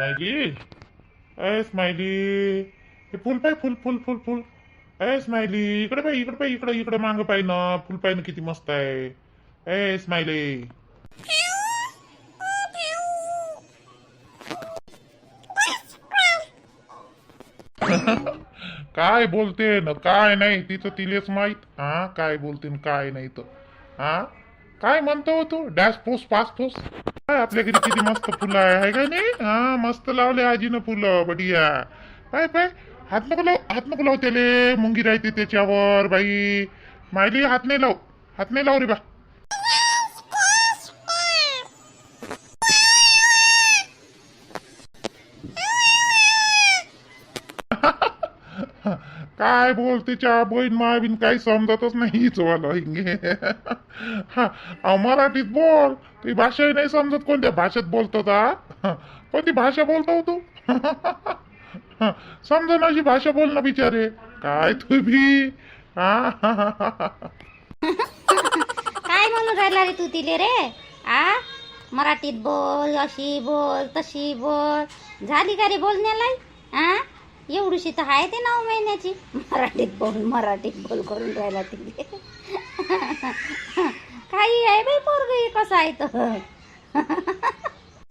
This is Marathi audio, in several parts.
स्माइली अय स्मायली हे फुल पाय फुल फुल फुल फुल अय स्मायली इकडे पाय इकडे पाय इकडे इकडे मांग पाय ना. फुल पाय ना किती मस्त आहे. ए स्मायली काय बोलते ना काय नाही तिचं तिलेच माहीत. हा काय बोलते काय नाही तर. हा? काय म्हणतो हो तू? डॅश पोस पास पोस. काय आपल्या घरी किती मस्त फुलं आहे काय का नाही? हा मस्त लावले आजीनं फुलं बढिया. पाय पाय. हात नको लाव हात नको लाव त्याले. मुंगी राहते त्याच्यावर बाई. मायली हात नाही लाव. हात नाही लाव रे बा. काय बोलते चा बहीण मायबीन काही समजतच नाही हीच वाला हिंगे. हा अहो, मराठीत बोल. ती भाषाही नाही समजत कोणत्या भाषेत बोलतो का कोणती भाषा बोलतो तू? समजा अशी भाषा बोल ना बिचारे. काय तुम्ही? काय म्हणून राहिला रे तू तिले रे? आ? मराठीत बोल अशी बोल तशी बोल. झाली का रे बोलण्याला आ? एवढीशी तर आहे ते नऊ महिन्याची. मराठीत बोल मराठीत बोल करून राहिला तिले काही आहे बाई पोरग कसं आहे तर?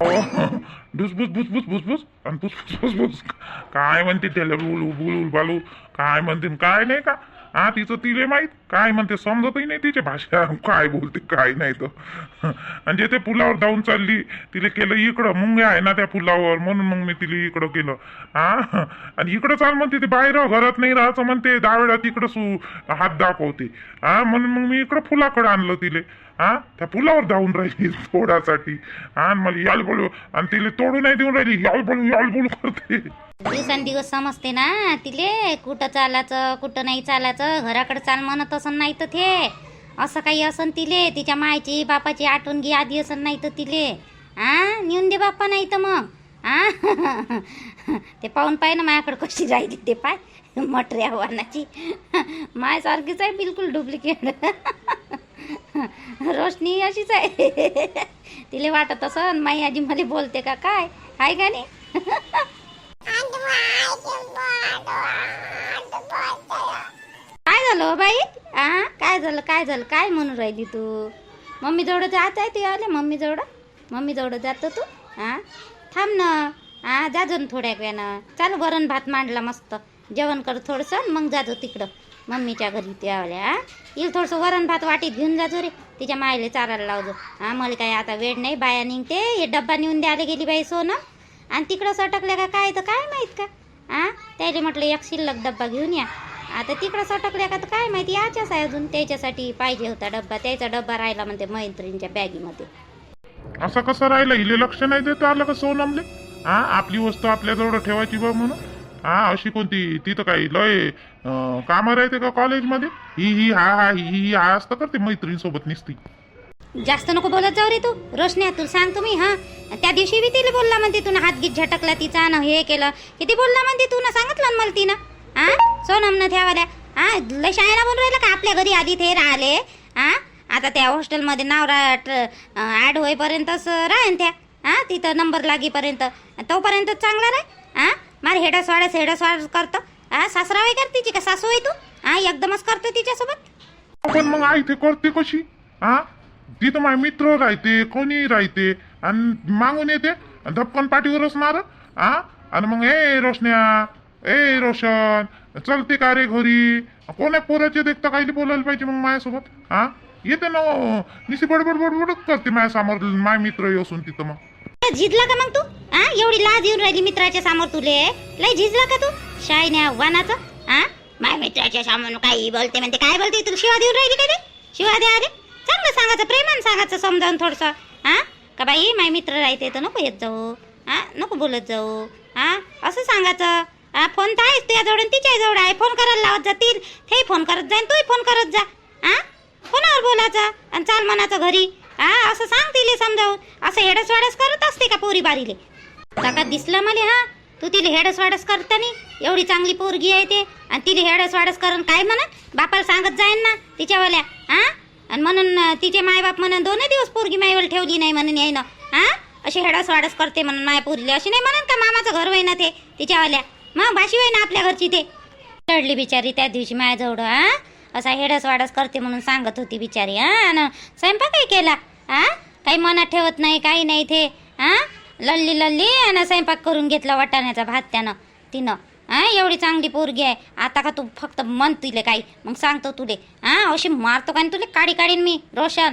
भुसभुस भुसभुस भुसभुस आणि भुसभुस भुसभुस काय म्हणते त्याला? बुलू बुलू बालू काय म्हणते काय नाही का? हा तिचं तिले माहीत? काय म्हणते समजतही नाही तिची भाषा. काय बोलते काय नाही तर आणि जे ते पुलावर जाऊन चालली तिला केलं इकडं. मुंग्या आहे ना त्या पुलावर. म्हणून मग मी तिला इकडं केलं. हा आणि इकडं चाल म्हणते ते बाहेर घरात नाही राहायचं म्हणते. दहा वेळा तिकडं सु हात दाखवते. हा म्हणून मग मी इकडं फुलाकडं आणलं तिले. हा? त्या पुलावर जाऊन राहिली तोडासाठी हा आणि मला याल बोलू आणि तिला तोडू नाही देऊन राहिली. याल बोलू याल बोलू करते. दिवसांदिवस समजते ना तिले. कुठं चालायचं कुठं नाही चालायचं घराकडे चाल म्हणत असं नाही तर ते. असं काही असन तिले. तिच्या मायची बापाची आठवण घे आधी असं नाही तर तिले. आ? नेऊन दे बाप्पा नाही तर मग. आ? ते पाहून पाय ना माझ्याकडे कशी राहिली ते पाय. मटरे आव्हानाची मायसारखीच आहे बिलकुल डुप्लिकेट. रोशनी अशीच आहे. तिला वाटत असं माई आजी मला बोलते का काय? आहे का नाही? काय झालं हो बाई? आ काय झालं काय झालं काय म्हणून राहिली तू? मम्मी जवळ जात आहे ते आले मम्मी जवळ? मम्मी जवळ जातो तू? हा थांब ना. हा जा ना थोड्या वेळानं. चाल वरण भात मांडला मस्त. जेवण कर थोडंसं मग जातो तिकडं. मम्मीच्या घरी ते आल्या इल थोडंसं वरण भात वाटीत घेऊन जातो रे. तिच्या मायले चारायला लावतो. हा मला काय आता वेळ नाही बाया निघते. हे डब्बा नेऊन द्यायला गेली बाई सोनं. आणि तिकडं सटकल्या का काय तर काय माहीत का? आ? त्याला म्हटलं एक शिल्लक डब्बा घेऊन या. आता तिकडं सटकल्या का तर काय माहिती? याच्याच आहे अजून. त्याच्यासाठी पाहिजे होता डब्बा. त्याचा डब्बा राहिला म्हणते मैत्रिणीच्या बॅगीमध्ये. असं कसं राहिलं? हिले लक्ष नाही देत आलं का सोनमले? हा आपली वस्तू आपल्याजवळ ठेवायची बा म्हणून. हा अशी कोणती? तिथं काही लय काम राहते का कॉलेजमध्ये? ही ही हा हा ही ही हा असतं करते मैत्रिणीसोबत निसती? जास्त नको बोलत जाऊ रे तू. रोशन्या तू सांग तुम्ही हा. त्या दिवशी बी तिला बोलला म्हणते तू हात गीत झटकला तिचा न हे केलं. किती बोलला म्हणते तू ना सांगितलं मला तिनं? हा सोनम न ठेवाल्या. हा लय शाळेला बोलून राहिलं का? आपल्या घरी आधी ते राहिले. हा आता त्या हॉस्टेलमध्ये नाव ॲड होईपर्यंतच राहीन त्या. हा तिथं नंबर लागेपर्यंत. तोपर्यंत चांगला राह हा मार हेडस वाडस हेडस वाडस करतो. हा सासरा वाई कर तिची का? सासू आहे तू? हा एकदमच करतो तिच्यासोबत. पण मग आई ते करते कशी? हा तिथं माझे मित्र राहते कोणी राहते आणि मागून येते आणि धपकन पाठीवरच मार हा आणि मग ए रोशन्या ए रोशन चलते का रे घरी? कोण्या पोराचे देखता काही बोलायला पाहिजे मग माझ्यासोबत हा येते ना हो, निशी बडबड बडबडच करते माझ्यासमोर माय मित्र असून तिथं मग. झिजला का मग तू? आ? एवढी लाज येऊन राहिली मित्राच्या समोर तुले. लय झिजला का तू? शायन्या वानाचा. आ? माय मित्राच्या समोर काही बोलते म्हणते. काय बोलते तुला शिवा देऊन राहिली का रे शिवा द्या अरे चांगलं सांगायचं प्रेमान सांगायचं समजावून थोडंसं. हा का बाई माय मित्र राहते तर नको येत जाऊ. हा नको बोलत जाऊ. हा असं सांगायचं. हा फोन तर आहेच तुझ्याजवळ तिच्याजवळ आहे. फोन करायला लावत जातील. ते फोन करत जाईन तूही फोन करत जा. हा फोनावर बोलायचं? आणि चाल मनाचं घरी. हा असं सांग तिले समजावून. असं हेडस वाडस करत असते का पोरी बारीले? काका दिसलं मला हा? तू तिला हेडस वाडस करतानी एवढी चांगली पोरगी आहे ते. आणि तिला हेडस वाडस करून काय म्हणा बापाला सांगत जाईन ना तिच्यावाल्या हा आणि म्हणून तिचे मायबाप म्हणून दोन दिवस पोरगी मायवर ठेवली नाही म्हणून यायनं हा अशी हेडस वाडस करते म्हणून माया पोरीले. अशी नाही म्हणून का मामाचं घर होई ना ते तिच्यावाल्या? मग भाशी होई ना आपल्या घरची ते? चढली बिचारी त्या दिवशी माझ्याजवळ हा असा हेडस वाडस करते म्हणून सांगत होती बिचारी हा? आणि स्वयंपाकही केला हा? काही मनात ठेवत नाही काही नाही ते हा? लल्ली लल्ली आणि स्वयंपाक करून घेतला वाटाण्याचा भात त्यानं तिनं हा? एवढी चांगली पोरगी आहे आता का तू फक्त मन तुले काही मग सांगतो तुले हा? अशी मारतो का तुले काढी काढीन मी रोशन?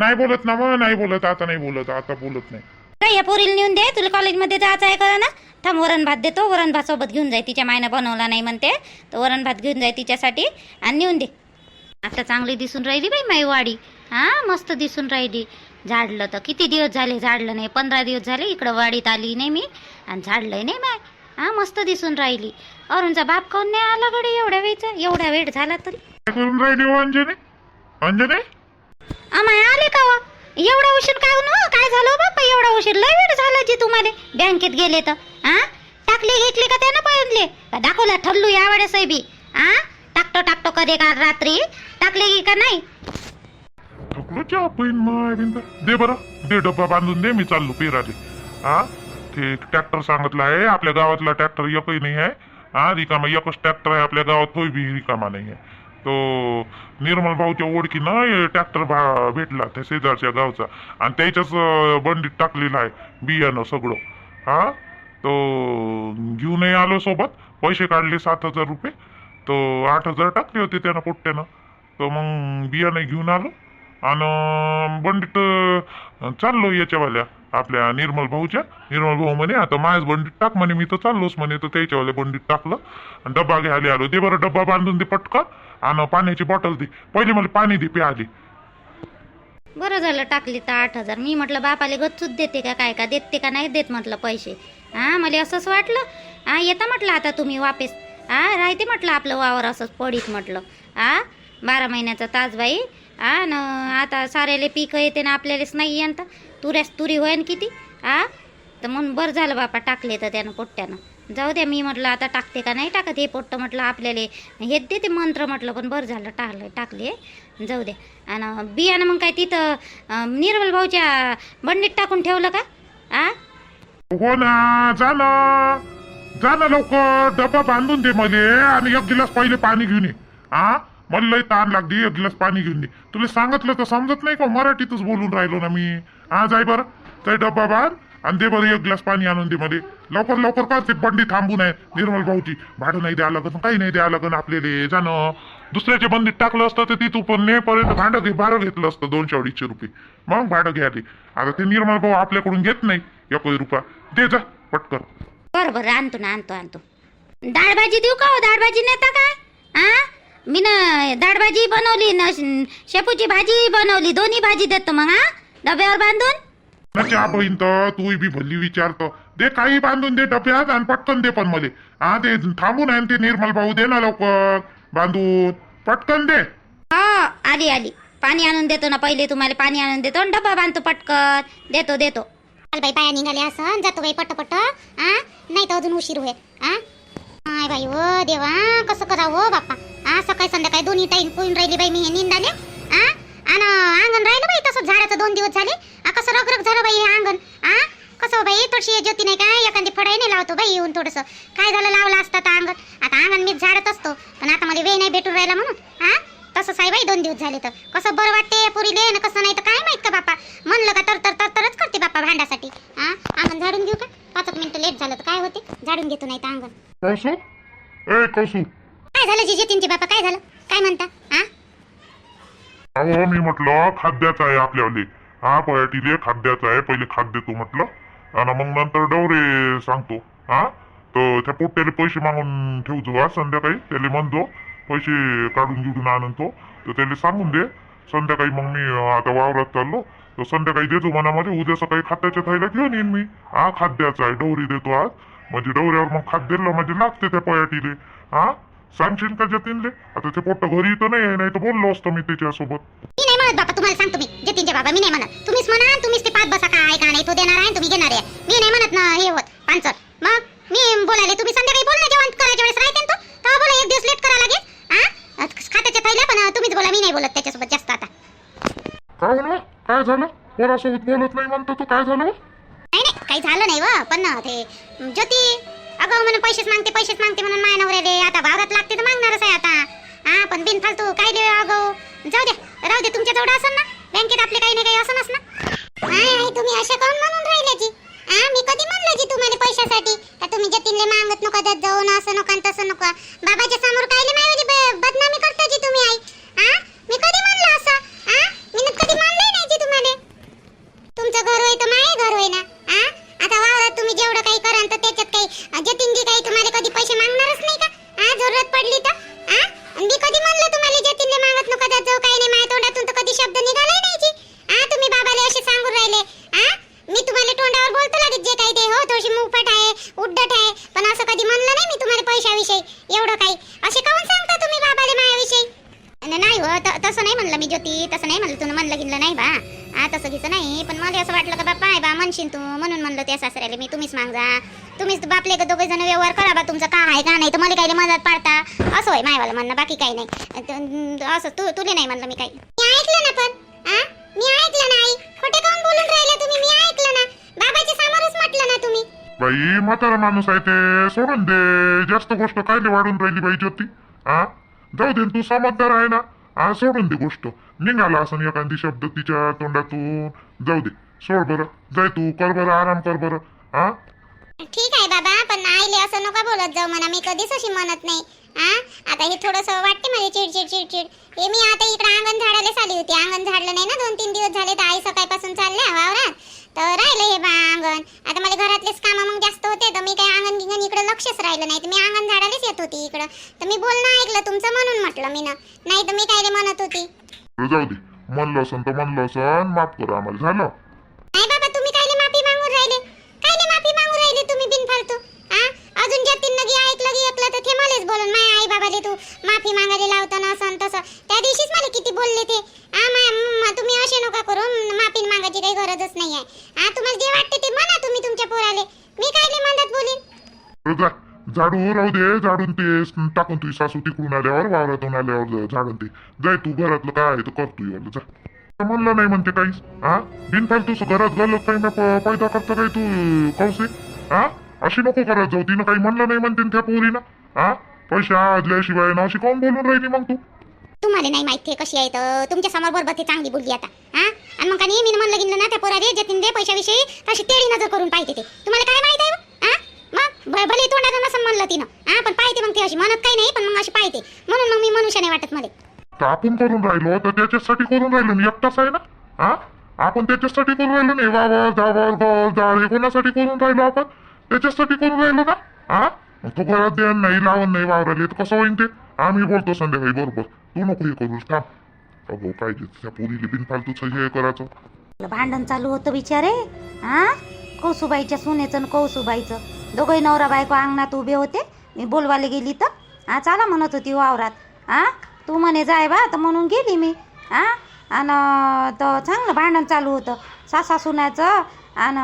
नाही बोलत ना मग नाही बोलत आता नाही बोलत आता बोलत नाही. काय या पोरीला नेऊन दे तुला कॉलेजमध्ये जायचं आहे करा ना? थांब वरण भात देतो. वरण भात सोबत घेऊन जाय तिच्या मायनं बनवला नाही म्हणते. तर वरण भात घेऊन जाय तिच्यासाठी आणि नेऊन दे. आता चांगली दिसून राहिली बाई माई वाडी. हा मस्त दिसून राहिली. झाडलं तर किती दिवस झाले? झाडलं नाही. पंधरा दिवस झाले इकडं वाडीत आली नाही मी. आणि झाडलंय नाही माय. हा मस्त दिसून राहिली. अरुणचा बाप काऊन नाही आला गडे एवढ्या वेळचा? एवढा वेळ झाला तरी. करून राहिली हो अंजनी? अंजनी? आम्हाला आले का व? एवढा उशीर काय न काय झालं हो बाप्पा? एवढा उशीर. लय वेळ झाला जी तुम्हाला. बँकेत गेले तर. हा टाकले घेतले का त्यानं पळले का दाखवला ठरलू या वेळेस बी? आ? टाकतो टाकतो कधी का रात्री? टाकले की का नाही? चहा पैन दे बरं दे डब्बा बांधून दे मी चाललो पेराले. हा ते ट्रॅक्टर सांगितलं आहे आपल्या गावातला ट्रॅक्टर एकही नाही आहे. हा रिकामा एकच ट्रॅक्टर आहे आपल्या गावात तोही बी रिकामा नाही आहे. तो निर्मल भाऊच्या ओळखीनं ट्रॅक्टर भा भेटला त्या शेजारच्या गावचा. आणि त्याच्याच बंडीत टाकलेलं आहे बियाणं सगळं. हा तो घेऊनही आलो सोबत. पैसे काढले सात हजार रुपये. तो आठ हजार टाकले होते त्यानं पोट्ट्यानं. तर मग बियाणं घेऊन आलो. आणि बंडीत चाललो याच्यावाल्या आपल्या निर्मल भाऊच्या. निर्मल भाऊ म्हणे आता माझ्याच बंडीत टाक म्हणे मी तर चाललोच म्हणे. तर त्याच्यावाल्या बंडीत टाकलं. आणि डब्बा घ्यायला आलो. दे बरं डब्बा बांधून दे पटकन. आणि पाण्याची बॉटल दे. पहिले मला पाणी दे प्याली बरं झालं टाकली तर आठ हजार. मी म्हटलं बापाले गच्चूच देते का काय का? देते का? नाही देत म्हटलं पैसे. हां मला असंच वाटलं. हा येता म्हटलं आता तुम्ही वापस. हां राहते म्हटलं आपलं वावर असंच पडीत म्हटलं. आ बारा महिन्याचा ताजबाई आ न आता साऱ्याले पीक येते ना आपल्यालाच नाही यंत तुऱ्यास तुरी होईन किती? आ तर म्हणून बरं झालं बापा टाकले तर त्यानं पोट्ट्यानं. जाऊ द्या मी म्हटलं आता टाकते का? नाही टाकत हे पोट्ट म्हटलं आपल्याला. हे देते मंत्र म्हटलं पण बरं झालं टाकलं टाकले. जाऊ दे आणि बियाणं मग काय तिथं निर्मल भाऊच्या बंडीत टाकून ठेवलं का? आ? हो ना झालं झालं लवकर. डबा बांधून दे मले आणि एक गिलास पहिले पाणी घेऊन ये. हा मला लई ताण लागली एक गिलास पाणी घेऊन दे तुला सांगितलं तर समजत नाही का मराठीतच बोलून राहिलो ना मी. हा जाय बरं. ते डब्बा बांध आणि दे बरं एक ग्लास पाणी आणून दे मध्ये लवकर लवकर कर ते बंडी थांबून आहे निर्मल भाऊची? भाडं नाही द्यावं लागत काही नाही द्यावं लागत आपल्याला. जाणं दुसऱ्याच्या बंदीत टाकलं असतं तर तिथून पण नेपर्यंत भाडं घे भाडं घेतलं असतं दोनशे अडीचशे रुपये. मग भाडं घ्यायला आता ते निर्मल भाऊ आपल्याकडून घेत नाही एकही रुपया. दे जा पटकर बरं बरं आणतो ना आणतो आणतो. डाळ भाजी देऊ का हो? डाळ भाजी नेता काय? आ? मी ना डाळ भाजी बनवली न शेपूची भाजी बनवली दोन्ही भाजी देतो मग हा? डब्यावर बांधून? ना चहा बहीण तर तू बी भल्ली विचारतो. दे काही बांधून दे डब्यात आणि पटकन दे पण मध्ये हा ते थांबून आहे ते निर्मल भाऊ दे ना लवकर. बांधून पटकन दे. हो आली आली पाणी आणून देतो ना पहिले तुम्हाला पाणी आणून देतो आणि डब्बा बांधतो पटकन. देतो देतो. चाल बाई पाया निघाले असं जातो बाई पट पट आ? नाही तर अजून उशीर होय आ? आय बाई हो देवा कसं करावं बाप्पा? आ सकाळी संध्याकाळी दोन्ही टाईम पोईन राहिली बाई मी हे निंदाले आ? आणि अंगण राहिलं बाई तसं झाडाचं दोन दिवस झाले. आ कसं रगरग झालं बाई हे अंगण आ? कसं हो बाई थोडीशी ज्योती नाही काय एखादी फळाई नाही लावतो बाई येऊन थोडंसं. काय झालं लावलं असतं आता अंगण आता अंगण मीच झाडत असतो. पण आता मला वेळ नाही भेटून राहिला म्हणून आ तसं साई बाई दोन दिवस झाले तर. कसं बरं वाटते पुरीले ना कसं नाही तर काय माहीत का बापा म्हणलं का तर तर तर तरच करते बापा भांड्यासाठी हा? अंगण झाडून घेऊ का? पाच मिनिटं लेट झालं तर काय होते? झाडून घेतो नाही तर अंगण. कौसू ए काय झालं जी जतीनची बापा काय झालं? काय म्हणता? हा? अहो मी म्हटलं खाद्याचं आहे आपल्यावले. हा पयाटीले खाद्याचं आहे पहिले खाद्य तू म्हटलं. आणि मग नंतर डवरे सांगतो हा? तर त्या पोट्याले पैसे मागून ठेवतो हा संध्याकाळी? त्याला म्हणतो पैसे काढून गिडून आणून तो. तर त्याला सांगून दे संध्याकाळी मग मी आता वावरात चाललो. तर संध्याकाळी देतो मनामध्ये उद्या सकाळी खाद्याच्या थायला घेऊन येईन मी. हा खाद्याचा आहे डवरी देतो आज. म्हणजे डवऱ्यावर मग खाद्याला म्हणजे लागते त्या पयाटीले. हा? सांगशील का जतीनले? आता ते पोट्ट घरी तर नाही नाही तर बोललो असतो मी त्याच्यासोबत म्हणत बापा तुम्हाला सांगतो मी. जतीनचे बाबा मी नाही म्हणत. तुम्हीच म्हणा तुम्हीच ते पाच बसा काय का नाही तो देणार आहे तुम्ही घेणार आहे. मी नाही म्हणत ना हे होत. पांचर मग मी बोलायले तुम्ही संध्याकाळी बोल ना जेवण करायच्या वेळेस राहते तो. तेव्हा बोला एक दिवस लेट करा लागेल हा खात्याच्या थैल्या पण तुम्हीच बोला मी नाही बोलत त्याच्यासोबत जास्त आता. काय काय झालं? कोणासोबत बोलत नाही म्हणतो तू? काय झालं? काही झालं नाही व. पण ते ज्योती अगं म्हणून पैसेच मागते पैसेच मागते म्हणून माय नवऱ्याले. आता वावरात लागते तर मागणारच आहे आता. हा पण बिनफालतू काय ले अगं? जाऊ दे राहू दे तुमच्या जवळ असेल ना. बँकेत आपले काही नाही काही असं ना आई तुम्ही अशा काऊन म्हणून राहिले जी? हा मी कधी म्हणलं जी तुम्हाला पैशासाठी? का तुम्ही जतीनले मागत नका त्यात जाऊ ना असं नको आणि तसं नका. बाबाच्या समोर कायले नाही बदनामी करता जी तुम्ही आई? हा मी कधी म्हणलं असं? हा मी कधी मानलंय नाही जी तुम्हाला. तुमचं घर होय तर माय घर होय ना. म्हणलं त्या सासऱ्याला मी तुम्हीच माग जा. तुम्हीच बापले का दोघे जण व्यवहार करा बा तुमचं का आहे का नाही? तर मला काही मदत पाडता. असं होय मायवाला म्हणणं बाकी काही नाही. त- असं तू तुले नाही म्हणलं मी काही. मी ऐकलं ना पण हा मी ऐकलं ना आई खोटे काऊन बोलून राहिले तुम्ही? मी ऐकलं ना. बाबाच्या समोरच म्हटलं ना तुम्ही. बाई म्हातारा माणूस आहे ते सोडून दे. जास्त गोष्ट कायले वाढून राहिली बाई ज्योती? हा जाऊ दे तू समजदार आहे ना? हा सोडून दे गोष्ट. निघाला असं एखादी शब्द तिच्या तोंडातून. जाऊ दे. सोड बरं. जाय तू कर बरं आराम कर बरं. हा? ठीक आहे बाबा पण आईले असं नका बोलत जाऊ म्हणा. मी कधीच अशी म्हणत नाही. हा? आता हे थोडस वाटते मला चिडचिड चिडचिड हे मी आता इकडे अंगण झाडायला आली होती. अंगण झाडलं नाही ना दोन तीन दिवस झाले तर आई सकाळपासून चालल्या वावरात. तर राहिलं हे बा अंगण. आता मला घरातलेच कामं मग जास्त होते तर मी काही अंगण गिंगण इकडे लक्षच राहिलं नाही. तर मी अंगण झाडायलाच येत होती इकडं. तर मी बोलणं ऐकलं तुमचं म्हणून म्हटलं मी ना नाही तर मी काय म्हणत होती. जाऊ दे. म्हणलं असन तर म्हणलं असन माफ करा आम्हाला. झालं? नाही बाबा तुम्ही कायले माफी मागून राहिले? कायले माफी मागून राहिले तुम्ही बिनफालतू? हा अजून जतीन नगी ऐकलं की ऐकलं तर ते मलाच बोलून माय आई बाबाले तू माफी मागायला लावता ना असं तसं. त्या दिवशीच मला किती बोलले ते. हा मा- तुम्ही असे नका करू माफी मागायची काही गरजच नाही आहे. हा तुम्हाला जे वाटते ते म्हणा तुम्ही तुमच्या पोराले. मी कायले मदत बोलीन? झाडू राहू दे झाडून ते टाकून तुझी सासू तिकडून आल्यावर वावरातून आल्यावर झाडून ते. जाय तू घरातलं काय आहे तर कर तू याला जा. म्हणलं नाही म्हणते काहीच. हा बिनफालतू घरात घालत काही ना पैदा करता काही तू कौसे हा अशी नको करत जाऊ. तिनं काही म्हणलं नाही म्हणते त्या पोरीनं हा पैसे आजल्याशिवाय ना अशी कोण बोलून राहिली मग तू? तुम्हाला नाही माहिती कशी आहे तर. तुमच्यासमोर बरोबर ते चांगली बोलली आता. हा आणि मग का नाही मी म्हणलं गेलं ना त्या पोराले जतीन दे पैशाविषयी. तशी तेडी नजर करून पाहिजे ते. तुम्हाला काय माहीत आहे? हा मग भले तोंडाचं नसं म्हणलं तिनं. हा पण पाहिजे मग ते अशी. म्हणत काही नाही पण मग अशी पाहिजे म्हणून मग मी मनुष्य नाही वाटत मला. तर आपण करून राहिलो तर त्याच्यासाठी करून राहिलो मी. एकटाच आहे ना? हा? आपण त्याच्यासाठी करून राहिलो नाही वावर धावर घर जाळ हे कोणासाठी करून राहिलो आपण? त्याच्यासाठी करून राहिलो ना? हा? मग तो घरात द्यान नाही लावण नाही वावराले. तर कसं होईन ते? आम्ही बोलतो संध्याकाळी बरोबर. तू नको हे करूस थांब. अगो काय त्या पोरीले बिनफालतूच हे करायचं? भांडण चालू होतं बिचारे हा? कौसुबाईच्या सुनेचं आणि कौसुबाईचं. दोघंही नवरा बायको अंगणात उभे होते. मी बोलवायला गेली तर? हा चाला म्हणत होती वावरात. हा? तू म्हणे जाय बा. तर म्हणून गेली मी आ आणि तर चांगलं भांडण चालू होतं. सासा सुनाचं आणि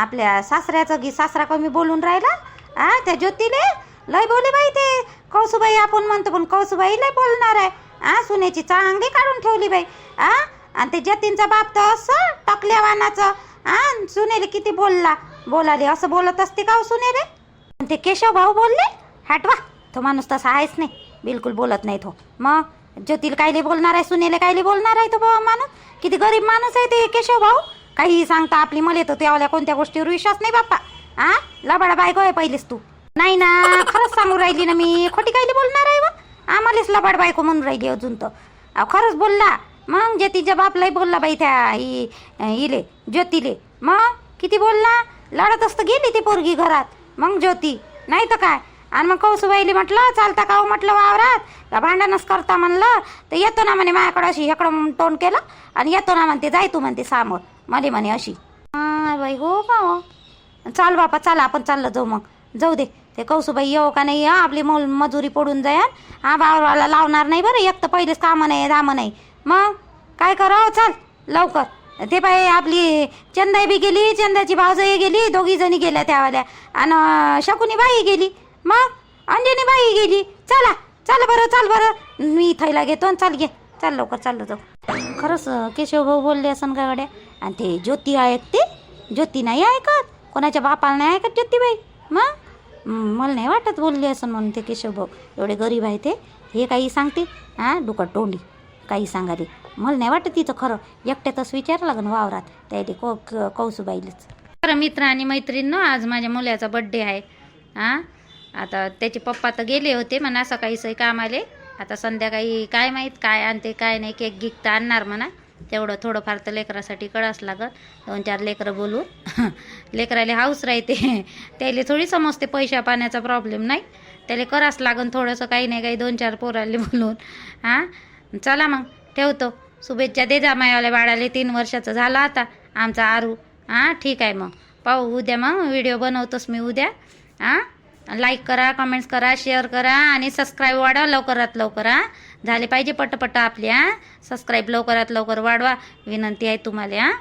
आपल्या सासऱ्याचं की सासरा कमी बोलून राहिला. आ त्या ज्योतीले लय बोले बाई ते. कौसुबाई आपण म्हणतो पण कौसुबाई लय बोलणार आहे. आ सुनेची चांगली काढून ठेवली बाई. आ आणि ते जतीनचा बाप तर असं टकल्या वानाचं. आ सुनेले किती बोलला. बोलाले असं बोलत असते का हो सुनेले? आणि ते केशव भाऊ बोलले हटवा तो माणूस तसा आहेच नाही. बिलकुल बोलत नाही तो हो. मग ज्योतीला कायले बोलणार आहे सुनेले कायले बोलणार आहे तो बाबा माणूस? किती गरीब माणूस आहे ते केशव भाऊ? काही सांगता आपली मले तर त्यावाल्या कोणत्या गोष्टीवर विश्वास नाही बाप्पा. आ? लबाडा बायको आहे पहिलेच तू. नाही ना खरंच सांगू राहिली ना मी. खोटी कायले बोलणार आहे बा आम्हालाच लबाड बायको म्हणून राहिली अजून तर. अहो खरंच बोलला. मग ज्योतीच्या बापलाही बोलला बाई त्या इ इले ज्योतीले. मग किती बोलला? लढत असतं गेली ती पोरगी घरात. मग ज्योती नाही तर काय? आणि मग कौसुबाईली म्हटलं चालता का हो म्हटलं वावरात? का भांडणच करता म्हणलं? तर येतो ना म्हणे माझ्याकडं अशी हेकडं तोंड केलं आणि येतो ना म्हणते जाय तू म्हणते सामोर. मले म्हणे अशी. बाई हो का हो? चाल बापा चाल आपण चाललं जाऊ मग. जाऊ दे. ते कौसुबाई येऊ का नाही आपली मोल मजुरी पडून जाईल हा बावराला लावणार नाही बरं एक तर पहिलेच कामं नाही धामं नाही. मग? काय करावं हो, चाल लवकर. ते बाई आपली चंदाई बी गेली चंदाची भावजई गेली दोघी जणी गेल्या त्यावाल्या. आणि शकुनी बाई गेली. मग? अंजनी बाई गेली. चला चाल बरं चाल बरं. मी थैला घेतो आणि चाल घे. चाल लवकर चाललं जाऊ. खरंच केशव भाऊ बोलले असं का गड्या. आणि ते ज्योती ऐकते ज्योती नाही ऐकत? कोणाच्या बापाला नाही ऐकत ज्योतीबाई मग? मला नाही वाटत बोलली असं म्हणून ते केशव भाऊ. एवढे गरीब आहे ते. हे काही सांगते हां डुकट तोंडी. काही सांगाले मला नाही वाटत तिचं खरं. एकट्यातच विचार लागन वावरात. त्या कौ क- कौसुबाईलाच. खरं मित्र आणि मैत्रीण आज माझ्या मुलाचा बड्डे आहे. हां? आता त्याचे पप्पा तर गेले होते म्हणा सकाळी सई कामाले. आता संध्याकाळी काय माहीत काय आणते काय नाही केक गिक तर आणणार म्हणा. तेवढं थोडंफार तर लेकरासाठी कळावंच लागत दोन चार लेकरं बोलून लेकराले हाऊस राहते. त्याला थोडी समजते पैशा पाण्याचा प्रॉब्लेम नाही. त्याला करावंच लागन थोडंसं काही नाही काही दोन चार पोराले बोलून. हां? चला मग ठेवतो. शुभेच्छा दे जा मायावाल्या बाळाले. तीन वर्षाचं झालं आता आमचा आरू. हां? ठीक आहे मग. पाहू उद्या मग. व्हिडिओ बनवतोस मी उद्या. हां? लाईक करा कमेंट्स करा शेअर करा आणि सबस्क्राईब वाढवा लवकरात लवकर झाले पाहिजे पटपट आपल्या सबस्क्राईब लवकरात लवकर वाढवा. विनंती आहे तुम्हाला हां.